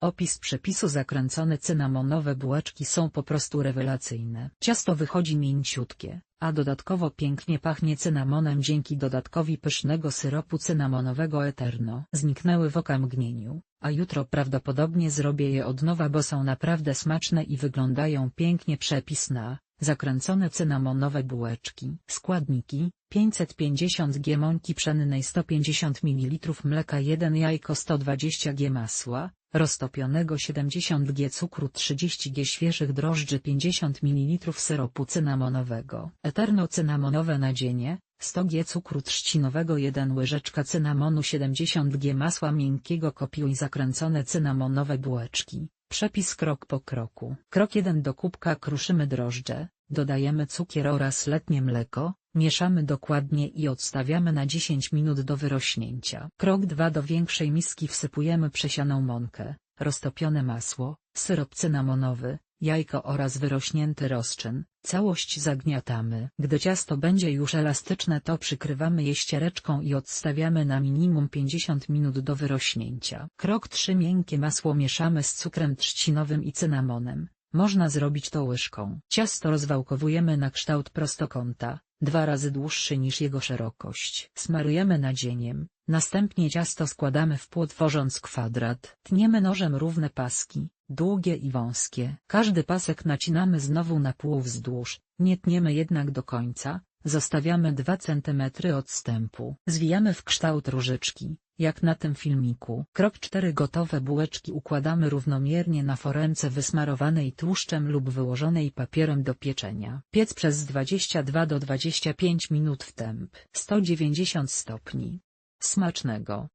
Opis przepisu zakręcone cynamonowe bułeczki są po prostu rewelacyjne. Ciasto wychodzi mięciutkie, a dodatkowo pięknie pachnie cynamonem dzięki dodatkowi pysznego syropu cynamonowego Eterno. Zniknęły w okamgnieniu, a jutro prawdopodobnie zrobię je od nowa bo są naprawdę smaczne i wyglądają pięknie przepis na zakręcone cynamonowe bułeczki. Składniki 550 g mąki pszennej 150 ml mleka 1 jajko 120 g masła, roztopionego 70 g cukru 30 g świeżych drożdży 50 ml syropu cynamonowego. Eterno cynamonowe nadzienie 100 g cukru trzcinowego 1 łyżeczka cynamonu 70 g masła miękkiego kopiuj zakręcone cynamonowe bułeczki. Przepis krok po kroku. Krok 1 do kubka kruszymy drożdże, dodajemy cukier oraz letnie mleko, mieszamy dokładnie i odstawiamy na 10 minut do wyrośnięcia. Krok 2 do większej miski wsypujemy przesianą mąkę, roztopione masło, syrop cynamonowy, jajko oraz wyrośnięty rozczyn, całość zagniatamy. Gdy ciasto będzie już elastyczne to przykrywamy je ściereczką i odstawiamy na minimum 50 minut do wyrośnięcia. Krok 3 Miękkie masło mieszamy z cukrem trzcinowym i cynamonem, można zrobić to łyżką. Ciasto rozwałkowujemy na kształt prostokąta, dwa razy dłuższy niż jego szerokość. Smarujemy nadzieniem, następnie ciasto składamy w pół tworząc kwadrat. Tniemy nożem równe paski, długie i wąskie. Każdy pasek nacinamy znowu na pół wzdłuż, nie tniemy jednak do końca, zostawiamy 2 cm odstępu. Zwijamy w kształt różyczki, jak na tym filmiku. Krok 4 Gotowe bułeczki układamy równomiernie na foremce wysmarowanej tłuszczem lub wyłożonej papierem do pieczenia. Piec przez 22 do 25 minut w temp 190 stopni. Smacznego!